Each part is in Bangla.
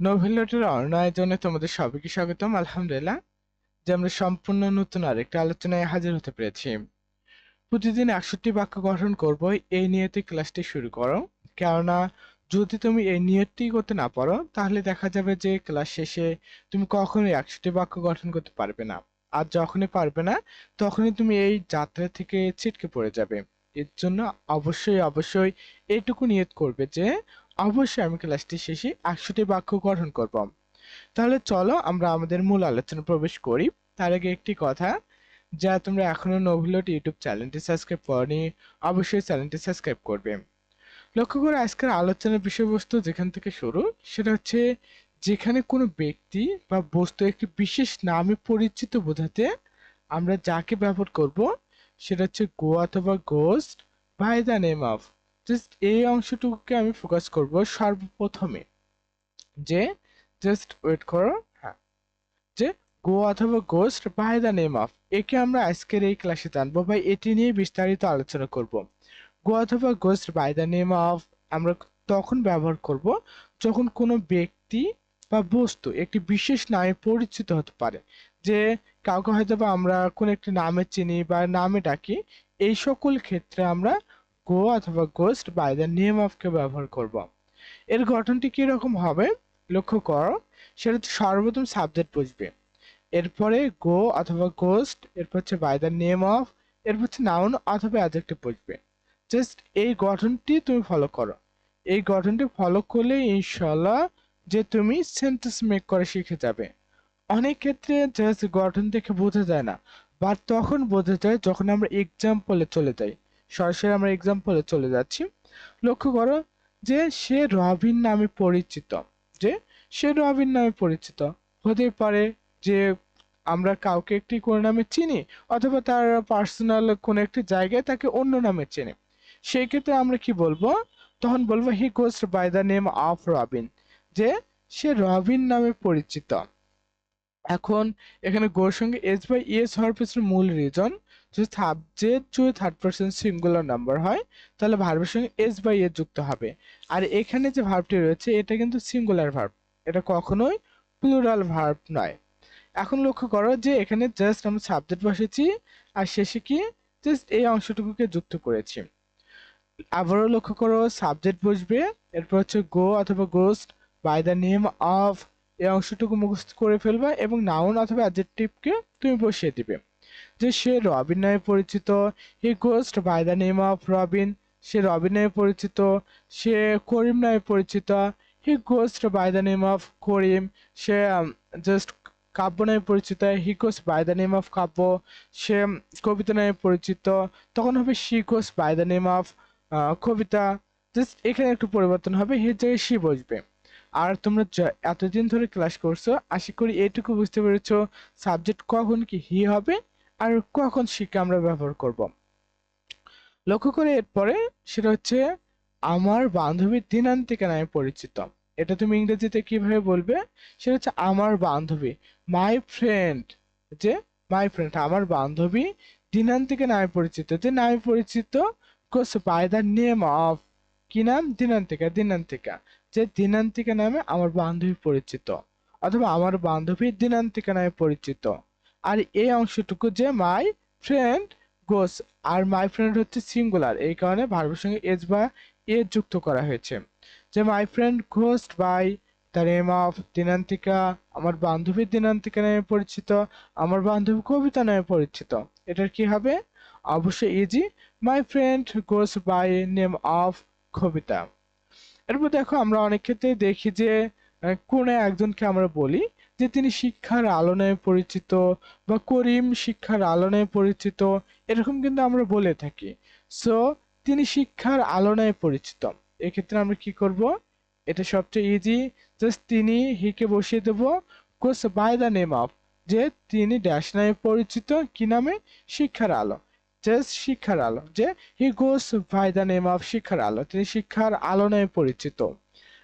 নোভেলটের অন্য আয়োজনে তোমাদের সবাইকে স্বাগতম, আলহামদুলিল্লাহ। যে আমরা সম্পূর্ণ নতুন আরেকটা আলোচনায় হাজির হতে পেরেছি। প্রতিদিন একষট্টি বাক্য গঠন করব, এই নিয়তে ক্লাসটি শুরু করো। কেননা, যদি তুমি এই নিয়তটি করতে না পারো, তাহলে দেখা যাবে যে ক্লাস শেষে তুমি কখনোই একষট্টি বাক্য গঠন করতে পারবে না। আর যখনই পারবে না, তখনই তুমি এই যাত্রা থেকে ছিটকে পড়ে যাবে। এর জন্য অবশ্যই অবশ্যই এইটুকু নিয়ত করবে যে অবশ্যই আমি ক্লাসটি শেষে একশোটি বাক্য গঠন করব। তাহলে চলো আমরা আমাদের মূল আলোচনা প্রবেশ করি। তার আগে একটি কথা, যা তোমরা এখনও নোভিলোট ইউটিউব চ্যানেলটি সাবস্ক্রাইব করনি, অবশ্যই চ্যানেলটি সাবস্ক্রাইব করবে। লক্ষ্য করে আজকের আলোচনার বিষয়বস্তু যেখান থেকে শুরু, সেটা হচ্ছে যেখানে কোনো ব্যক্তি বা বস্তু একটি বিশেষ নামে পরিচিত বোঝাতে আমরা যাকে ব্যবহার করব, সেটা হচ্ছে গো অথবা ghost by the name of just এই অংশটুকুকে আমি ফোকাস করব সর্বপ্রথমে। যে জাস্ট ওয়েট করো হ্যাঁ। যে গো অথবা ghost by the name of একে আমরা আজকের এই ক্লাসে জানব বা এটি নিয়ে বিস্তারিত আলোচনা করব। গো অথবা goes by the name of আমরা তখন ব্যবহার করব যখন কোনো ব্যক্তি বা বস্তু একটি বিশেষ নামে পরিচিত হতে পারে। যে, কাউকে হয়তো বা আমরা কোনো একটি নামে চিনি বা নামে ডাকি, এই সকল ক্ষেত্রে আমরা গো অথবা গোস্ট বাই দ্য নেম অফকে ব্যবহার করব। এর গঠনটি কীরকম হবে? লক্ষ্য করো, সেটা সর্বপ্রথম সাবজেক্ট বুঝবে। এরপরে গো অথবা গোস্ট এরপর হচ্ছে বাই দ্য নেম অফ এরপর হচ্ছে নাউন অথবা অ্যাডজেক্টিভ বুঝবে। জাস্ট এই গঠনটি তুমি ফলো করো। এই গঠনটি ফলো করলে ইনশাল্লাহ যে তুমি সেন্টেন্স মেক করে শিখে যাবে। অনেক ক্ষেত্রে জাস্ট গঠন দেখে বোঝা যায় না, বা তখন বোঝা যায় যখন আমরা এক্সাম্পলে চলে যাই। সরাসরি আমরা এক্সাম্পলে চলে যাচ্ছি। লক্ষ্য করো যে সে রবিন নামে পরিচিত, যে সে রবিন নামে পরিচিত। হতে পারে যে আমরা কাউকে একটি কোনো নামে চিনি অথবা তার পার্সোনাল কোনো একটি জায়গায় তাকে অন্য নামে চেনে। সেই ক্ষেত্রে আমরা কি বলব? তখন বলব he goes by the name of Robin, যে সে রবিন নামে পরিচিত। এখন এখানে গোর সঙ্গে এস বাই এস হওয়ার পেছনে মূল রিজন যদি সাবজেক্ট যদি থার্ড পার্সন সিঙ্গুলার নাম্বার হয়, তাহলে ভার্বের সঙ্গে এস বাই এস যুক্ত হবে। আর এখানে যে ভার্বটি রয়েছে, এটা কিন্তু সিঙ্গুলার ভার্ব এটা কখনোই প্লুরাল ভার্ব নয়। এখন লক্ষ্য করো যে এখানে জাস্ট আমরা সাবজেক্ট বসেছি, আর শেষে কি? জাস্ট এই অংশটুকুকে যুক্ত করেছি। আবারও লক্ষ্য করো সাবজেক্ট বসবে, এরপর হচ্ছে গো অথবা goes by the name of এই অংশটুকু মুখস্থ করে ফেলবে এবং নাউন অথবা অ্যাডজেক্টিভকে তুমি বসিয়ে দিবে। যে সে রবিন নামে পরিচিত, he goes by the name of Robin, সে রবিন নামে পরিচিত, সে করিম নামে পরিচিত, he goes by the name of Karim, say just Kabya নামে পরিচিত, he goes by the name of Kabya, সে কবিতা নামে পরিচিত, তখন হবে she goes by the name of Kabita. Just এখানে একটু পরিবর্তন হবে, হি জায়গায় শি বসবে। আর তোমরা এতদিন ধরে ক্লাস করছ, আশা করি এইটুকু বুঝতে পেরেছ সাবজেক্ট কখন কি হি হবে আর কখন শিকে আমরা ব্যবহার করব। লক্ষ্য করে এরপরে সেটা হচ্ছে, আমার বান্ধবী দিনান্তিকা নামে পরিচিত। এটা তুমি ইংরেজিতে কীভাবে বলবে? সেটা হচ্ছে, আমার বান্ধবী মাই ফ্রেন্ড যে মাই ফ্রেন্ড আমার বান্ধবী দিনান্তিকা নামে পরিচিত। যে নামে পরিচিত goes by the name of কি নাম? দিনান্তিকা দিনান্তিকা। যে দিনান্তিকা নামে আমার বান্ধবী পরিচিত, অথবা আমার বান্ধবী দিনান্তিকা নামে পরিচিত। আর এই অংশটুকু যে মাই ফ্রেন্ড গোস আর মাই ফ্রেন্ড হচ্ছে সিঙ্গুলার এই কারণে ভার্বের সঙ্গে এস বা এ যুক্ত করা হয়েছে। যে my friend goes by the name of Dinantika, আমার বান্ধবী দিনান্তিকা নামে পরিচিত, আমার বান্ধবী কবিতা নামে পরিচিত। এটার কি হবে? অবশ্যই easy my friend goes by name of Kabita. এরপর দেখো, আমরা অনেক ক্ষেত্রে দেখি যে কোনো একজনকে আমরা বলি যে তিনি শিক্ষার আলো পরিচিত বা করিম শিক্ষার আলো পরিচিত, এরকম কিন্তু আমরা বলে থাকি। সো তিনি শিক্ষার আলো পরিচিত। এক্ষেত্রে আমরা কি করব? এটা সবচেয়ে ইজি জাস্ট তিনি হিকে বসিয়ে দেব goes by the name of যে তিনি ড্যাশ নামে পরিচিত, কি নামে? শিক্ষার আলো। জাস্ট শিক্ষার আলো। যে he goes by the name of শিক্ষার আলো। তিনি শিক্ষার আলো নামে পরিচিত।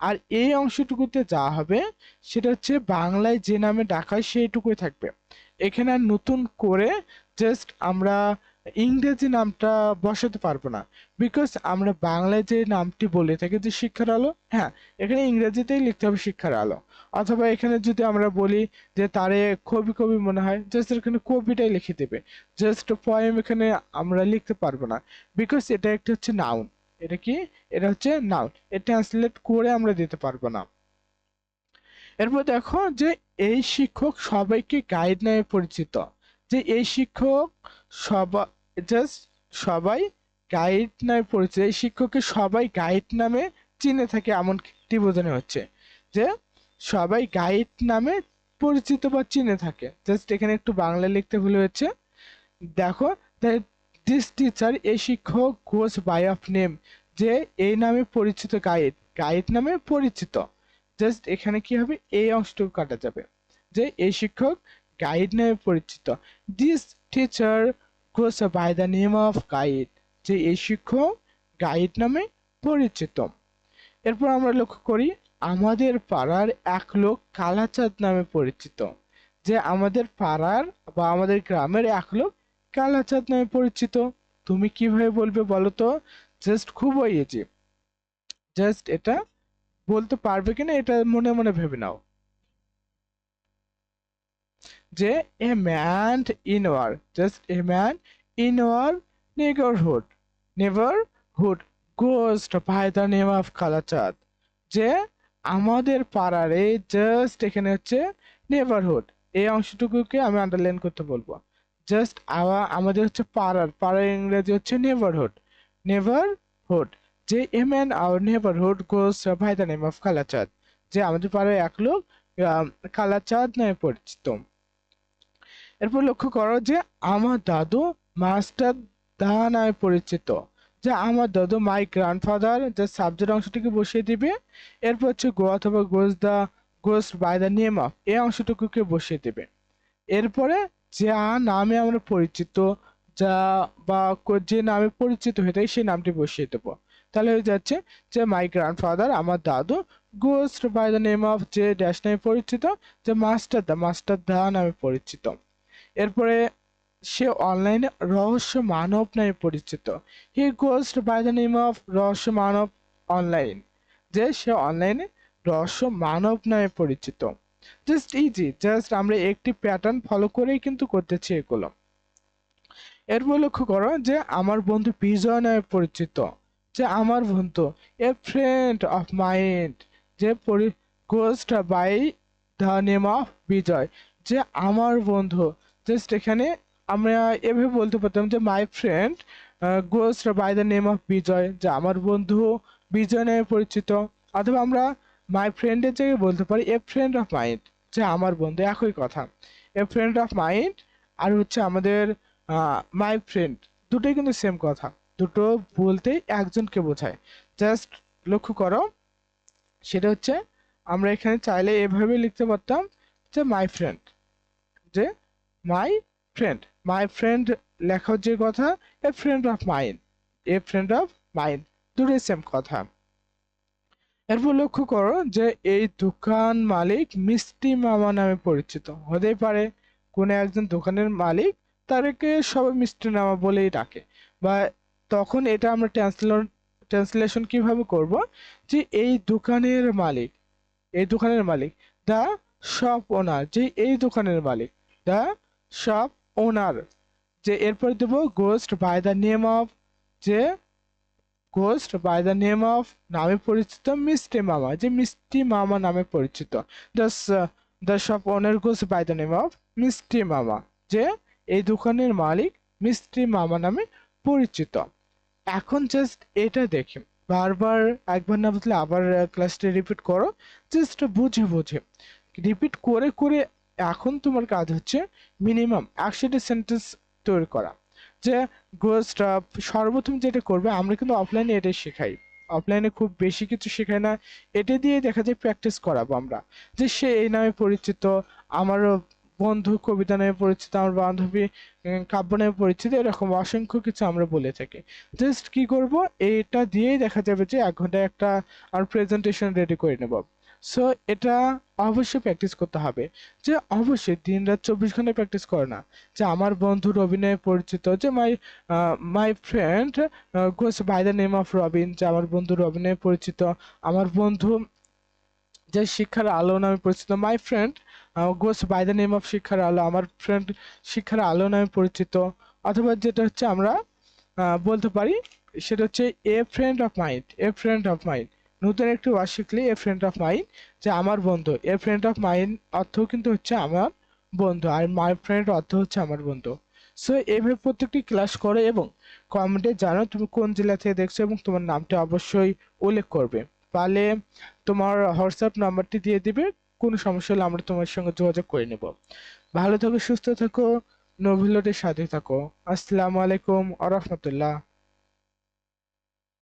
আর এই অংশটুকুতে যা হবে, সেটা হচ্ছে বাংলায় যে নামে ডাকা সেইটুকুই থাকবে। এখানে আর নতুন করে জাস্ট আমরা ইংরেজি নামটা বসাতে পারব না। বিকজ আমরা বাংলায় যে নামটি বলে থাকি যে শিক্ষার আলো হ্যাঁ এখানে ইংরেজিতেই লিখতে হবে শিক্ষার আলো। অথবা এখানে যদি আমরা বলি যে তারে কবি কবি মনে হয় জাস্ট এখানে কবিটাই লিখে দেবে। জাস্ট পয়েম এখানে আমরা লিখতে পারব না। বিকজ এটা একটা হচ্ছে নাউন এটা কি? এটা হচ্ছে নাউন এটা ট্রান্সলেট করে আমরা দিতে পারব না। এরপর দেখো যে এই শিক্ষক সবাইকে গাইড নামে পরিচিত। যে এই শিক্ষক সবাই জাস্ট সবাই গাইড নামে পরিচিত। এই শিক্ষককে সবাই গাইড নামে চিনে থাকে, এমনটি বোঝানো হচ্ছে যে সবাই গাইড নামে পরিচিত বা চিনে থাকে। জাস্ট এখানে একটু বাংলা লিখতে ভুলে হচ্ছে দেখো দিস টিচার এই শিক্ষক গোস বাই অফ নেম যে এই নামে পরিচিত গাইড গাইড নামে পরিচিত। জাস্ট এখানে কি হবে? এই অংশটুকু কাটা যাবে। যে এই শিক্ষক গাইড নামে পরিচিত। This teacher goes by the name of guide যে এই শিক্ষক গাইড নামে পরিচিত। এরপর আমরা লক্ষ্য করি, আমাদের পাড়ার এক লোক কালাচাঁদ নামে পরিচিত। যে আমাদের পাড়ার বা আমাদের গ্রামের এক লোক কালাচাঁদ নামে পরিচিত। তুমি কীভাবে বলবে বলো তো? জাস্ট খুবই ইজি জাস্ট এটা বলতে পারবে কিনা এটা মনে মনে ভেবে নাও। যে a man in our just a man in our neighbourhood neighbourhood goes by the name of Kalachand যে আমাদের পাড়ার এই জাস্ট এখানে হচ্ছে নেভারহুড এই অংশটুকুকে আমি আন্ডারলাইন করতে বলব। জাস্ট আওয়া আমাদের হচ্ছে পাড়ার পাড়ার ইংরেজি হচ্ছে নেভারহুড নেভারহুড যে a man our neighbourhood goes by the name of Kalachand যে আমাদের পাড়ার এক লোক কালাচাঁদ নামে পরিচিত। এরপর লক্ষ্য করো যে আমার দাদু মাস্টার দা নামে পরিচিত। যে আমার দাদু মাই গ্র্যান্ডফাদার যে সাবজেক্ট অংশটিকে বসিয়ে দিবে, এরপর হচ্ছে গো অথবা goes the, goes by the name of এই অংশটুকুকে বসিয়ে দেবে। এরপরে যা নামে আমরা পরিচিত, যা বা যে নামে পরিচিত হয়ে থাকে সেই নামটি বসিয়ে দেবো। তাহলে হয়ে যাচ্ছে যে মাই গ্র্যান্ডফাদার আমার দাদু goes by the name of যে ড্যাশ নামে পরিচিত, যে মাস্টার দা মাস্টার দা নামে পরিচিত। এরপরে সে অনলাইনে রহস্য মানব নামে পরিচিত। He goes by the name of রহস্য মানব অনলাইন, যে সে অনলাইনে রহস্য মানব নামে পরিচিত। জাস্ট ইজি জাস্ট আমরা একটি প্যাটার্ন ফলো করেই কিন্তু করতেছি এগুলো। এরপর লক্ষ্য করো যে আমার বন্ধু বিজয় নামে পরিচিত, যে আমার বন্ধু এ ফ্রেন্ড অফ মাইন্ড যে goes by the name of Bijoy, যে আমার বন্ধু জাস্ট এখানে আমরা এভাবে বলতে পারতাম যে my friend goes by the name of Bijoy যে আমার বন্ধু বিজয় নামে পরিচিত। অথবা আমরা মাই ফ্রেন্ডের জায়গায় বলতে পারি এ ফ্রেন্ড অফ মাইন্ড যে আমার বন্ধু। একই কথা। এ ফ্রেন্ড অফ মাইন্ড আর হচ্ছে আমাদের মাই ফ্রেন্ড দুটোই কিন্তু সেম কথা। দুটো বলতেই একজনকে বোঝায়। জাস্ট লক্ষ্য করো, সেটা হচ্ছে, আমরা এখানে চাইলে এভাবে লিখতে পারতাম যে মাই ফ্রেন্ড যে মাই ফ্রেন্ড মাই ফ্রেন্ড লেখা যে কথা a friend of mine a friend of mine দুটোই সেম কথা। এরপর লক্ষ্য করো যে এই দোকান মালিক মিষ্টি মামা নামে পরিচিত। হতেই পারে কোনো একজন দোকানের মালিক তাদেরকে সবাই মিষ্টি মামা বলেই ডাকে। বা তখন এটা আমরা ট্রান্সলেশন ট্রান্সলেশন কীভাবে করব? যে এই দোকানের মালিক, এই দোকানের মালিক দ্য শপ ওনার যে এই দোকানের মালিক দ্য শপ ওনার। যে এরপর দেব goes by the name of যে goes by the name of নামে পরিচিত মিষ্টি মামা, যে মিষ্টি মামা নামে পরিচিত। The shop owner goes by the name of মিষ্টি মামা, যে এই দোকানের মালিক মিষ্টি মামা নামে পরিচিত। এখন জাস্ট এটা দেখি। বারবার একবার না বুঝলে আবার ক্লাসটা রিপিট করো। জাস্ট বুঝে বুঝে। রিপিট করে করে এখন তোমার কাজ হচ্ছে মিনিমাম একশোটি সেন্টেন্স তৈরি করা। যে গোস্ট সর্বপ্রথম যেটা করবে, আমরা কিন্তু অফলাইনে এটাই শেখাই। অফলাইনে খুব বেশি কিছু শেখাই না, এটা দিয়ে দেখা যায় প্র্যাকটিস করাবো আমরা। যে সে এই নামে পরিচিত, আমারও বন্ধু কবিতা নামে পরিচিত, আমার বান্ধবী কাব্য নামে পরিচিত, এরকম অসংখ্য কিছু আমরা বলে থাকি। জাস্ট কি করব এইটা দিয়েই দেখা যাবে যে এক ঘন্টায় একটা, আর প্রেজেন্টেশন রেডি করে নেব। সো এটা অবশ্যই প্র্যাকটিস করতে হবে যে অবশ্যই দিন রাত চব্বিশ ঘণ্টা প্র্যাকটিস করে না। যে আমার বন্ধু রবিনে পরিচিত, যে my my friend goes by the name of Robin যে আমার বন্ধু রবিনে পরিচিত, আমার বন্ধু যে শিক্ষার আলো নামে পরিচিত my friend goes by the name of শিক্ষার আলো, আমার ফ্রেন্ড শিক্ষার আলো নামে পরিচিত, অথবা যেটা হচ্ছে আমরা বলতে পারি, সেটা হচ্ছে a friend of mine a friend of mine নতুন একটি ওয়ার্ড শিখলে এ ফ্রেন্ড অফ মাইন্ড যে আমার বন্ধু। এ ফ্রেন্ড অফ মাইন্ড অর্থ কিন্তু হচ্ছে আমার বন্ধু, আর মাই ফ্রেন্ড অর্থ হচ্ছে আমার বন্ধু। সো এইভাবে প্রত্যেকটি ক্লাস করে এবং কমেন্টে জানো তুমি কোন জেলা থেকে দেখছ এবং তোমার নামটা অবশ্যই উল্লেখ করবে। পারলে তোমার হোয়াটসঅ্যাপ নাম্বারটি দিয়ে দিবে, কোনো সমস্যা হলে আমরা তোমার সঙ্গে যোগাযোগ করে নেব। ভালো থাকো, সুস্থ থাকো নভিলটের সাথে থাকো। আসসালামু আলাইকুম, আ রহমতুল্লাহ।